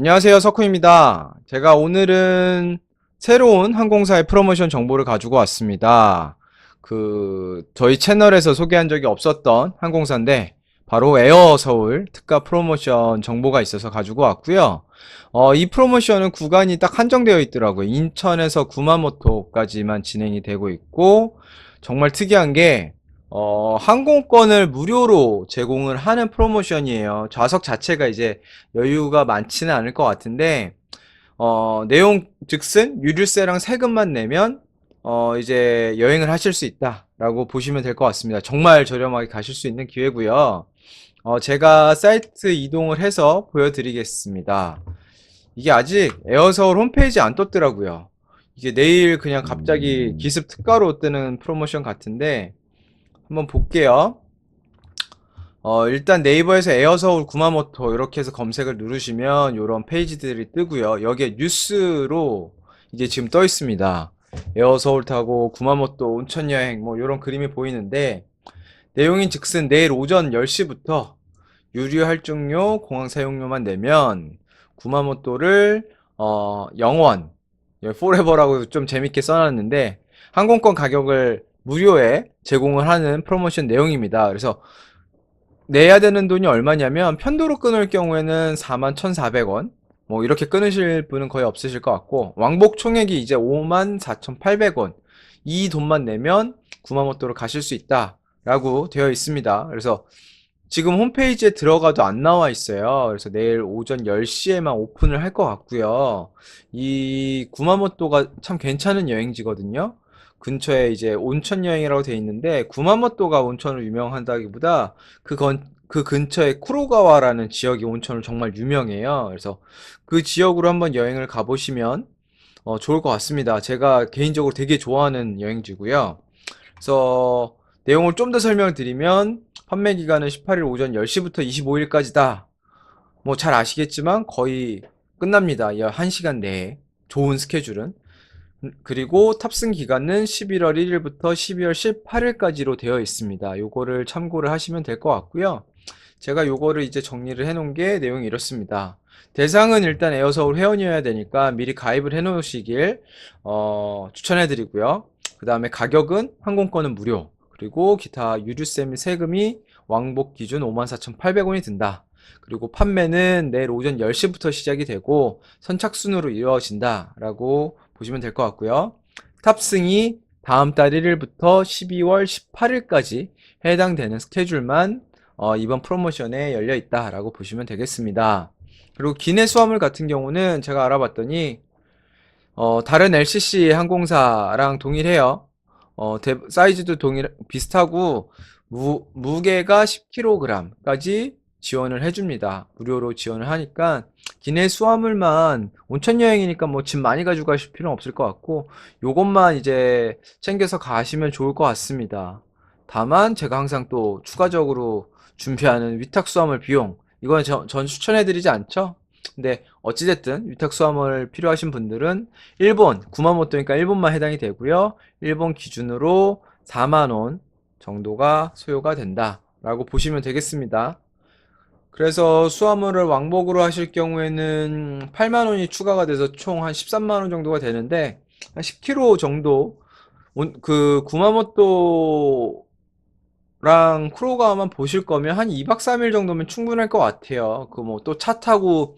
안녕하세요. 석훈입니다. 제가 오늘은 새로운 항공사의 프로모션 정보를 가지고 왔습니다. 그, 저희 채널에서 소개한 적이 없었던 항공사인데, 바로 에어 서울 특가 프로모션 정보가 있어서 가지고 왔고요. 어, 이 프로모션은 구간이 딱 한정되어 있더라고요. 인천에서 구마모토까지만 진행이 되고 있고, 정말 특이한 게, 어, 항공권을 무료로 제공을 하는 프로모션이에요. 좌석 자체가 이제 여유가 많지는 않을 것 같은데, 어, 내용 즉슨 유류세랑 세금만 내면, 어, 이제 여행을 하실 수 있다라고 보시면 될 것 같습니다. 정말 저렴하게 가실 수 있는 기회고요. 어, 제가 사이트 이동을 해서 보여드리겠습니다. 이게 아직 에어서울 홈페이지 안 떴더라고요. 이게 내일 그냥 갑자기 기습 특가로 뜨는 프로모션 같은데, 한번 볼게요. 어, 일단 네이버에서 에어서울 구마모토 이렇게 해서 검색을 누르시면 이런 페이지들이 뜨고요. 여기에 뉴스로 이게 지금 떠 있습니다. 에어서울 타고 구마모토 온천 여행 뭐 이런 그림이 보이는데 내용인 즉슨 내일 오전 10시부터 유류 할증료, 공항 사용료만 내면 구마모토를 어, 영원 포레버라고 좀 재밌게 써놨는데 항공권 가격을 무료에 제공을 하는 프로모션 내용입니다. 그래서 내야 되는 돈이 얼마냐면 편도로 끊을 경우에는 41,400원 뭐 이렇게 끊으실 분은 거의 없으실 것 같고 왕복 총액이 이제 54,800원 이 돈만 내면 구마모토로 가실 수 있다 라고 되어 있습니다. 그래서 지금 홈페이지에 들어가도 안 나와 있어요. 그래서 내일 오전 10시에만 오픈을 할 것 같고요. 이 구마모토가 참 괜찮은 여행지거든요. 근처에 이제 온천 여행이라고 돼 있는데 구마모토가 온천으로 유명하다기보다 그 건, 그 근처에 쿠로가와라는 지역이 온천으로 정말 유명해요. 그래서 그 지역으로 한번 여행을 가보시면 어, 좋을 것 같습니다. 제가 개인적으로 되게 좋아하는 여행지고요. 그래서 내용을 좀 더 설명을 드리면 판매 기간은 18일 오전 10시부터 25일까지다. 뭐 잘 아시겠지만 거의 끝납니다. 이 1시간 내에 좋은 스케줄은. 음, 그리고 탑승 기간은 11월 1일부터 12월 18일까지로 되어 있습니다. 요거를 참고를 하시면 될 것 같고요. 제가 요거를 이제 정리를 해 놓은 게 내용이 이렇습니다. 대상은 일단 에어서울 회원이어야 되니까 미리 가입을 해 놓으시길 어, 추천해 드리고요. 그 다음에 가격은 항공권은 무료. 그리고 기타 유류세 및 세금이 왕복 기준 54,800원이 든다. 그리고 판매는 내일 오전 10시부터 시작이 되고 선착순으로 이루어진다라고 보시면 될 것 같고요. 탑승이 다음 달 1일부터 12월 18일까지 해당되는 스케줄만 어, 이번 프로모션에 열려 있다라고 보시면 되겠습니다. 그리고 기내 수화물 같은 경우는 제가 알아봤더니 어, 다른 LCC 항공사랑 동일해요. 어, 대- 사이즈도 동일 비슷하고 무, 무게가 10kg까지 지원을 해줍니다. 무료로 지원을 하니까 기내 수화물만 온천 여행이니까 뭐 짐 많이 가지고 가실 필요는 없을 것 같고 요것만 이제 챙겨서 가시면 좋을 것 같습니다. 다만 제가 항상 또 추가적으로 준비하는 위탁 수화물 비용 이건 저- 전 추천해드리지 않죠? 근데 어찌됐든 위탁 수화물 필요하신 분들은 일본 구마모토니까 일본만 해당이 되고요. 일본 기준으로 4만 원 정도가 소요가 된다 라고 보시면 되겠습니다. 그래서 수화물을 왕복으로 하실 경우에는 8만 원이 추가가 돼서 총 한 13만 원 정도가 되는데 한 10km 정도 온- 그 구마모토랑 쿠로가와만 보실 거면 한 2박 3일 정도면 충분할 것 같아요. 그 뭐 또 차 타고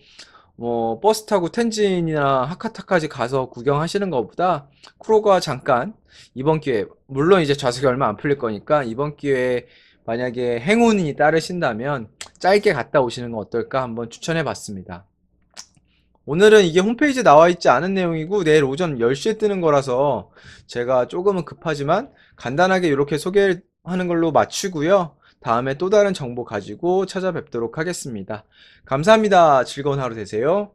뭐 버스 타고 텐진이나 하카타까지 가서 구경하시는 것보다 쿠로가와 잠깐 이번 기회에 물론 이제 좌석이 얼마 안 풀릴 거니까 이번 기회에 만약에 행운이 따르신다면 짧게 갔다 오시는 건 어떨까 한번 추천해 봤습니다. 오늘은 이게 홈페이지에 나와 있지 않은 내용이고 내일 오전 10시에 뜨는 거라서 제가 조금은 급하지만 간단하게 이렇게 소개하는 걸로 마치고요. 다음에 또 다른 정보 가지고 찾아뵙도록 하겠습니다. 감사합니다. 즐거운 하루 되세요.